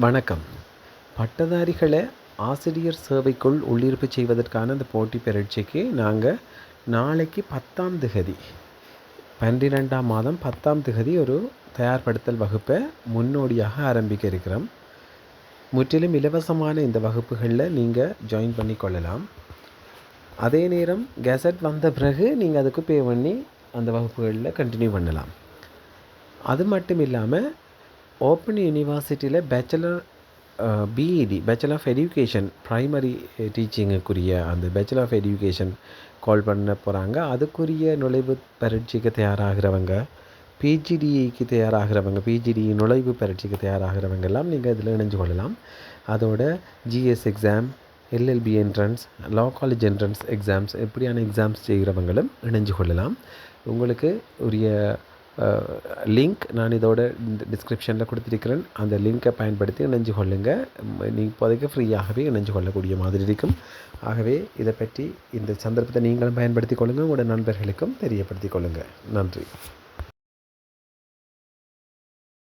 வணக்கம். பட்டதாரிகளை ஆசிரியர் சேவைக்குள் உள்ளிருப்பு செய்வதற்கான அந்த போட்டி பரீட்சைக்கு நாங்கள் நாளைக்கு பத்தாம் திகதி பன்னிரெண்டாம் மாதம் பத்தாம் திகதி ஒரு தயார்படுத்தல் வகுப்பை முன்னோடியாக ஆரம்பிக்க இருக்கிறோம். முற்றிலும் இலவசமான இந்த வகுப்புகளில் நீங்கள் ஜாயின் பண்ணி கொள்ளலாம். அதே நேரம் கெசட் வந்த பிறகு நீங்கள் அதுக்கு பே பண்ணி அந்த வகுப்புகளில் கண்டினியூ பண்ணலாம். அது மட்டும் இல்லாமல் ஓப்பன் யூனிவர்சிட்டியில் bachelor BEd bachelor of education primary டீச்சிங்குக்குரிய அந்த பேச்சுலர் ஆஃப் எஜுகேஷன் கால் பண்ண போகிறாங்க அதுக்குரிய நுழைவு பரீட்சைக்கு தயாராகிறவங்க பிஜிடிக்கு தயாராகிறவங்க பிஜிடி நுழைவு பரீட்சைக்கு தயாராகிறவங்க எல்லாம் நீங்கள் இதில் இணைஞ்சு கொள்ளலாம். அதோட GS exam LLB entrance law college entrance exams எப்படியான எக்ஸாம்ஸ் செய்கிறவங்களும் இணைஞ்சு கொள்ளலாம். உங்களுக்கு உரிய லிங்க் நான் இதோட இந்த டிஸ்கிரிப்ஷனில் கொடுத்துருக்கிறேன். அந்த லிங்க்கை பயன்படுத்தி இணைஞ்சு கொள்ளுங்கள் நீங்கள் இப்போதைக்கு ஃப்ரீயாகவே இணைஞ்சு கொள்ளக்கூடிய மாதிரி இருக்கும். ஆகவே இதை பற்றி இந்த சந்தர்ப்பத்தை நீங்களும் பயன்படுத்தி கொள்ளுங்கள் உங்களோட நண்பர்களுக்கும் தெரியப்படுத்தி கொள்ளுங்கள் நன்றி.